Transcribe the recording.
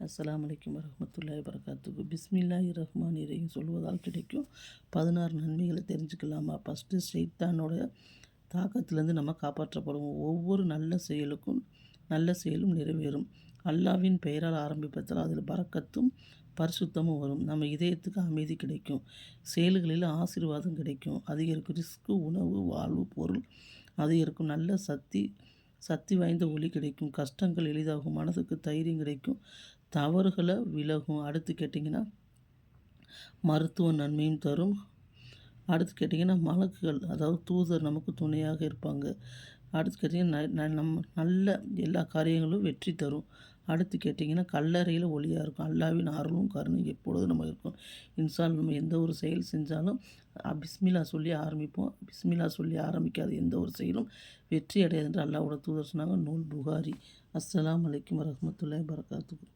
அஸ்லாம் வலைக்கம் வரஹ்மத்துல்லாஹி வரகாத்துக்கு பிஸ்மில்லாஹி ரஹ்மான் இறையும் சொல்வதால் கிடைக்கும். பதினாறு நன்மைகளை தெரிஞ்சுக்கலாமா? ஃபஸ்ட்டு ஷைத்தானோட தாக்கத்திலேருந்து நம்ம காப்பாற்றப்படுவோம். ஒவ்வொரு நல்ல செயலுக்கும் நல்ல செயலும் நிறைவேறும். அல்லாவின் பெயரால் ஆரம்பிப்பதால் அதில் பறக்கத்தும் பரிசுத்தமும் வரும். நம்ம இதயத்துக்கு அமைதி கிடைக்கும். செயல்களில் ஆசீர்வாதம் கிடைக்கும். அதிகரிக்கும். ரிஸ்க்கு உணவு வாழ்வு பொருள் அதிகரிக்கும் நல்ல சக்தி சக்தி வாய்ந்த ஒளி கிடைக்கும். கஷ்டங்கள் எளிதாகும். மனதுக்கு தைரியம் கிடைக்கும். தவறுகளை விலகும். அடுத்து கேட்டிங்கன்னா மருத்துவ நன்மையும் தரும். அடுத்து கேட்டிங்கன்னா மலக்குகள் அதாவது தூதர் நமக்கு துணையாக இருப்பாங்க. அடுத்து கேட்டிங்கன்னா ந நம்ம நல்ல எல்லா காரியங்களும் வெற்றி தரும். அடுத்து கேட்டிங்கன்னா கல்லறையில் ஒளியாக இருக்கும். அல்லாவின் அருளும் கருணும் எப்பொழுதும் நம்ம இருக்கும். இன்சால் நம்ம எந்த ஒரு செயல் செஞ்சாலும் பிஸ்மிலா சொல்லி ஆரம்பிப்போம். பிஸ்மிலா சொல்லி ஆரம்பிக்காத எந்த ஒரு செயலும் வெற்றி அடையாது என்று அல்லாவோட தூதர் சொன்னாங்க நூல் புகாரி. அஸ்ஸலாம் வலைக்கம் வரமத்துல்லாய் வரகாத்துக்கு